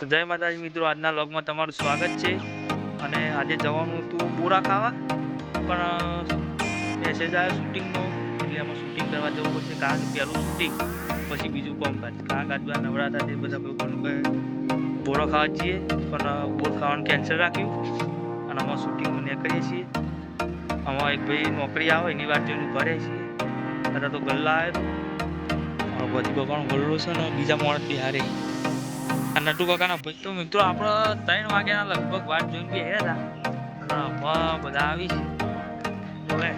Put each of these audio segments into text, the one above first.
તો જય માતાજી મિત્રો, આજના લોગમાં તમારું સ્વાગત છે. અને આજે જવાનું હતું બોરા ખાવા, પણ મેસેજ આવ્યો શૂટિંગનો એટલે એમાં શૂટિંગ કરવા જવું પડશે, કારણ કે પહેલું શૂટિંગ પછી બીજું કોમ કાજ કારણ કે આજના નવરાત્રા તે બધા કહે, બોરો ખાવા જઈએ. પણ બોર ખાવાનું કેન્સલ રાખ્યું. અને આમાં શૂટિંગ ને કરીએ છીએ. આમાં એક ભાઈ નોકરી આવે, એની વાત જોઈને કરે છીએ અત્યારે તો ગલ્લા આવ્યો. પછી બગાનો ગલ્લો છે ને, બીજા માણસ બિહારે. આ નટુ કાકાના ભાઈ તો મિત્રો આપણે ત્રણ વાગ્યાના લગભગ વાત જોઈને બી હતા. અને બધા આવી છે. જોવે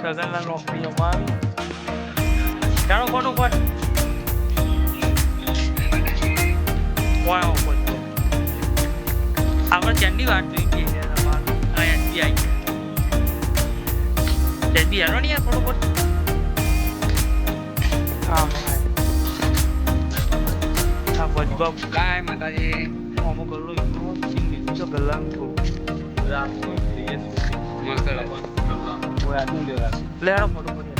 સગનના નોકરીઓમાં આવી. ચાલો ખોટું પર. આપણે ચેનની વાત જોઈ ગઈ એસબીઆઈ એસબીઆઈ અને હેરો નહીં યાર ખોટું ખોટ હા. હા કાય માતાજી અમુક ગલ્લો એટલો સિંગ લીધું છે ગલ્લાનું થોડું મસ્ત લે હેડો ફોટો પડી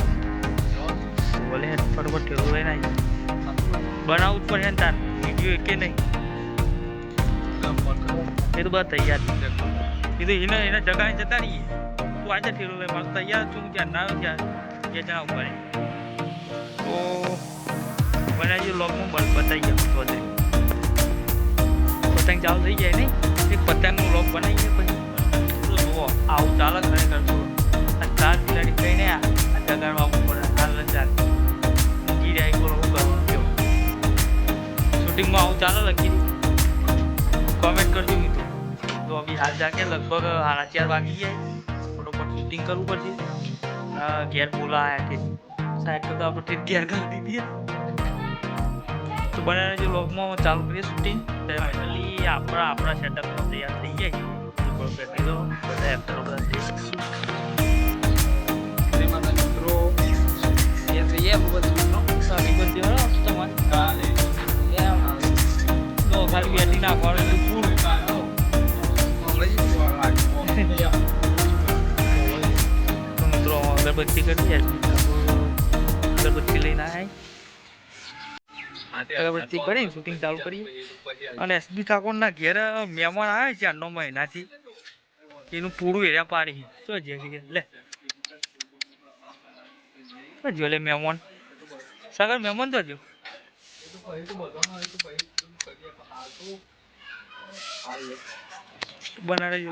બોલે ફટોફટ ઠેલો લઈને આવી બનાવવું જ પડે ને તાર વીડિયો એકે નહીં એ તો બધા તૈયાર એ તો એને એના જગાને જતા રહીએ તું આજે ઠેલો લઈ મારું તૈયાર છું ક્યાં ના ક્યાં ત્યાં બે જણા ઊભા રહે તો બનાવી લોગમાં બસ બતાવી તો દે પતંગ ચાલુ થઈ જાય નહીં એક પતંગનું લોક બનાવીએ પછી. જુઓ, આવું ચાલે ખરેખર જુઓ. આ ચાર બિલાડી કહીને આ જગાડવા પડે હાલ ચાલ મૂકી જાય બોલો શું કરવાનું કયો શૂટિંગમાં આવું ચાલે લખી કોમેન્ટ કરજો મિત્રો. તો અભી હાલ જાકે લગભગ સાડા ચાર વાગી જાય ફટોફટ શૂટિંગ કરવું પડશે. ઘેર બોલાયા છે સાહેબ તો આપણે ઠીક ઘેર કરી દીધી. તો બનાવીને જે વ્લોગમાં ચાલુ કરીએ શૂટિંગ ફાઇનલી આપણા આપણા સેટઅપમાં તૈયાર થઈ જાય બેઠી દો બધા બધા ખાલી નાખવાનું અગરબત્તી કરી અગરબત્તી લઈને અગરબત્તી કરીને શૂટિંગ ચાલુ કરીએ. અને એસબી ઠાકોરના ઘેર મહેમાન આવે છે આનો મહિનાથી. એનું પૂરું એરિયા પાડી શું જે કે લે. જો લે મહેમાન? સાગર મહેમાન તો જો બનાડે જો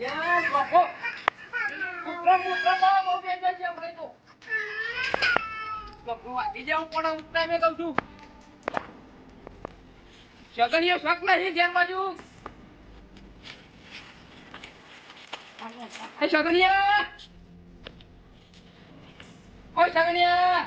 યાર બાપો. ઉપરા ઉપરા બા બહુ બેજા છે ભાઈ તો. બાપો વાગી જાઉં પણ ઉપરા મેં કહું છું. સગનીઓ શક નહીં ધ્યાન બાજુ. એ સગનિયા ઓય સગનિયા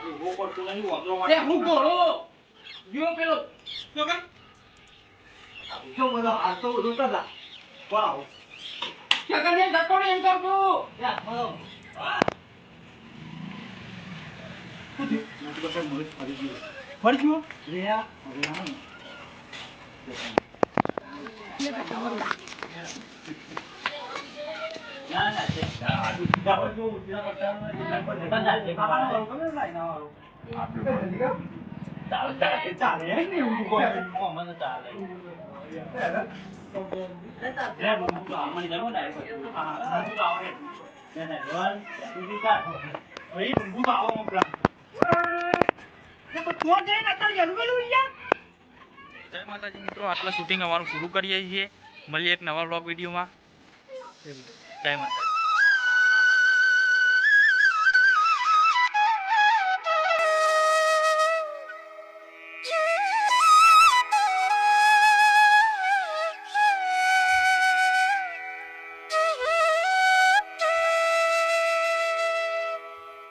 તો વાંધો નહીં જા બોલો ગયો એ હું ગોળો ગયો પેલો તો કે ક્યાં કરીને ધક્કો ને એમ કરજો જય માતાજી મિત્રો આટલા શૂટિંગ અમારું પૂરું કરીએ છીએ. મળીએ એક નવા બ્લોગ વિડીયોમાં. જય માતાજી